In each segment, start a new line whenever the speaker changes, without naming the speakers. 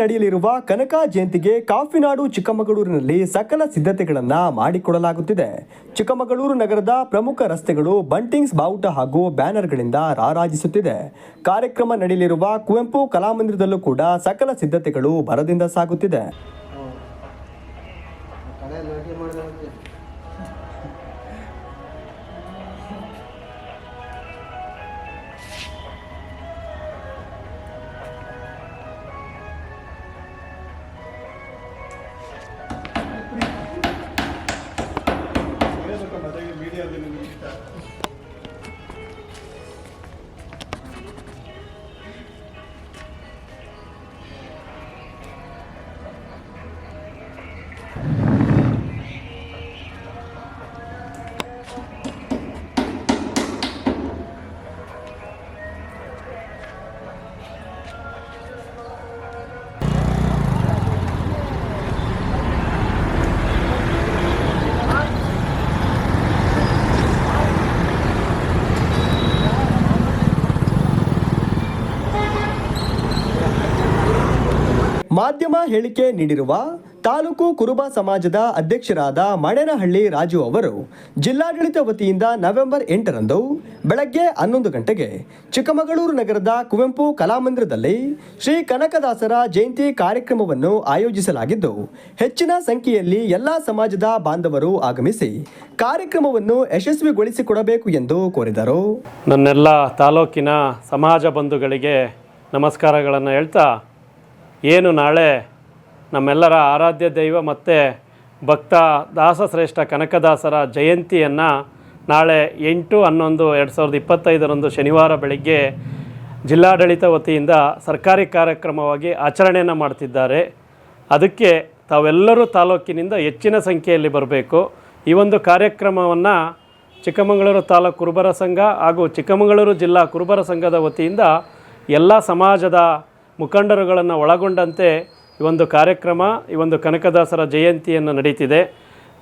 ನಡೆಯಲಿರುವ ಕನಕ ಜಯಂತಿಗೆ ಕಾಫಿನಾಡು ಚಿಕ್ಕಮಗಳೂರಿನಲ್ಲಿ ಸಕಲ ಸಿದ್ಧತೆಗಳನ್ನು ಮಾಡಿಕೊಡಲಾಗುತ್ತಿದೆ. ಚಿಕ್ಕಮಗಳೂರು ನಗರದ ಪ್ರಮುಖ ರಸ್ತೆಗಳು ಬಂಟಿಂಗ್ಸ್ ಬಾವುಟ ಹಾಗೂ ಬ್ಯಾನರ್ಗಳಿಂದ ರಾರಾಜಿಸುತ್ತಿದೆ. ಕಾರ್ಯಕ್ರಮ ನಡೆಯಲಿರುವ ಕುವೆಂಪು ಕಲಾಮಂದಿರದಲ್ಲೂ ಕೂಡ ಸಕಲ ಸಿದ್ಧತೆಗಳು ಭರದಿಂದ ಸಾಗುತ್ತಿದೆ. ಮಾಧ್ಯಮ ಹೇಳಿಕೆ ನೀಡಿರುವ ತಾಲೂಕು ಕುರುಬ ಸಮಾಜದ ಅಧ್ಯಕ್ಷರಾದ ಮಣೇನಹಳ್ಳಿ ರಾಜು ಅವರು ಜಿಲ್ಲಾಡಳಿತ ವತಿಯಿಂದ ನವೆಂಬರ್ ಎಂಟರಂದು ಬೆಳಗ್ಗೆ ಹನ್ನೊಂದು ಗಂಟೆಗೆ ಚಿಕ್ಕಮಗಳೂರು ನಗರದ ಕುವೆಂಪು ಕಲಾಮಂದಿರದಲ್ಲಿ ಶ್ರೀ ಕನಕದಾಸರ ಜಯಂತಿ ಕಾರ್ಯಕ್ರಮವನ್ನು ಆಯೋಜಿಸಲಾಗಿದ್ದು, ಹೆಚ್ಚಿನ ಸಂಖ್ಯೆಯಲ್ಲಿ ಎಲ್ಲ ಸಮಾಜದ ಬಾಂಧವರು ಆಗಮಿಸಿ ಕಾರ್ಯಕ್ರಮವನ್ನು ಯಶಸ್ವಿಗೊಳಿಸಿಕೊಡಬೇಕು ಎಂದು ಕೋರಿದರು.
ನನ್ನೆಲ್ಲ ತಾಲೂಕಿನ ಸಮಾಜ ಬಂಧುಗಳಿಗೆ ನಮಸ್ಕಾರಗಳನ್ನು ಹೇಳ್ತಾ ಏನು ನಾಳೆ ನಮ್ಮೆಲ್ಲರ ಆರಾಧ್ಯ ದೈವ ಮತ್ತು ಭಕ್ತ ದಾಸಶ್ರೇಷ್ಠ ಕನಕದಾಸರ ಜಯಂತಿಯನ್ನು ನಾಳೆ ಎಂಟು ಹನ್ನೊಂದು ಎರಡು ಸಾವಿರದ ಇಪ್ಪತ್ತೈದರಂದು ಶನಿವಾರ ಬೆಳಗ್ಗೆ ಜಿಲ್ಲಾಡಳಿತ ವತಿಯಿಂದ ಸರ್ಕಾರಿ ಕಾರ್ಯಕ್ರಮವಾಗಿ ಆಚರಣೆಯನ್ನು ಮಾಡ್ತಿದ್ದಾರೆ. ಅದಕ್ಕೆ ತಾವೆಲ್ಲರೂ ತಾಲೂಕಿನಿಂದ ಹೆಚ್ಚಿನ ಸಂಖ್ಯೆಯಲ್ಲಿ ಬರಬೇಕು. ಈ ಒಂದು ಕಾರ್ಯಕ್ರಮವನ್ನು ಚಿಕ್ಕಮಗಳೂರು ತಾಲೂಕು ಕುರುಬರ ಸಂಘ ಹಾಗೂ ಚಿಕ್ಕಮಗಳೂರು ಜಿಲ್ಲಾ ಕುರುಬರ ಸಂಘದ ವತಿಯಿಂದ ಎಲ್ಲ ಸಮಾಜದ ಮುಖಂಡರುಗಳನ್ನು ಒಳಗೊಂಡಂತೆ ಈ ಒಂದು ಕಾರ್ಯಕ್ರಮ, ಈ ಒಂದು ಕನಕದಾಸರ ಜಯಂತಿಯನ್ನು ನಡೀತಿದೆ.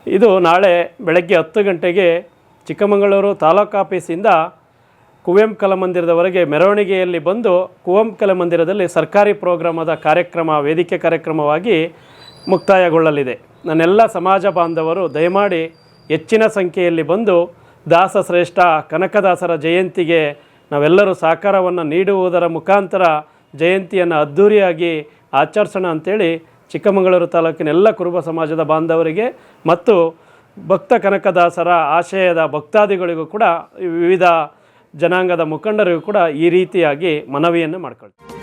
ಇದು ನಾಳೆ ಬೆಳಗ್ಗೆ ಹತ್ತು ಗಂಟೆಗೆ ಚಿಕ್ಕಮಗಳೂರು ತಾಲೂಕು ಆಫೀಸಿಂದ ಕುವೆಂಪು ಕಲಾಮಂದಿರದವರೆಗೆ ಮೆರವಣಿಗೆಯಲ್ಲಿ ಬಂದು ಕುವೆಂಪು ಕಲಾಮಂದಿರದಲ್ಲಿ ಸರ್ಕಾರಿ ಪ್ರೋಗ್ರಾಮದ ಕಾರ್ಯಕ್ರಮ, ವೇದಿಕೆ ಕಾರ್ಯಕ್ರಮವಾಗಿ ಮುಕ್ತಾಯಗೊಳ್ಳಲಿದೆ. ನನ್ನೆಲ್ಲ ಸಮಾಜ ಬಾಂಧವರು ದಯಮಾಡಿ ಹೆಚ್ಚಿನ ಸಂಖ್ಯೆಯಲ್ಲಿ ಬಂದು ದಾಸಶ್ರೇಷ್ಠ, ಕನಕದಾಸರ ಜಯಂತಿಗೆ ನಾವೆಲ್ಲರೂ ಸಹಕಾರವನ್ನು ನೀಡುವುದರ ಮುಖಾಂತರ ಜಯಂತಿಯನ್ನು ಅದ್ಧೂರಿಯಾಗಿ ಆಚರಿಸೋಣ ಅಂತೇಳಿ ಚಿಕ್ಕಮಗಳೂರು ತಾಲೂಕಿನ ಎಲ್ಲ ಕುರುಬ ಸಮಾಜದ ಬಾಂಧವರಿಗೆ ಮತ್ತು ಭಕ್ತ ಕನಕದಾಸರ ಆಶಯದ ಭಕ್ತಾದಿಗಳಿಗೂ ಕೂಡ ವಿವಿಧ ಜನಾಂಗದ ಮುಖಂಡರಿಗೂ ಕೂಡ ಈ ರೀತಿಯಾಗಿ ಮನವಿಯನ್ನು ಮಾಡ್ಕೊಳ್ತೀವಿ.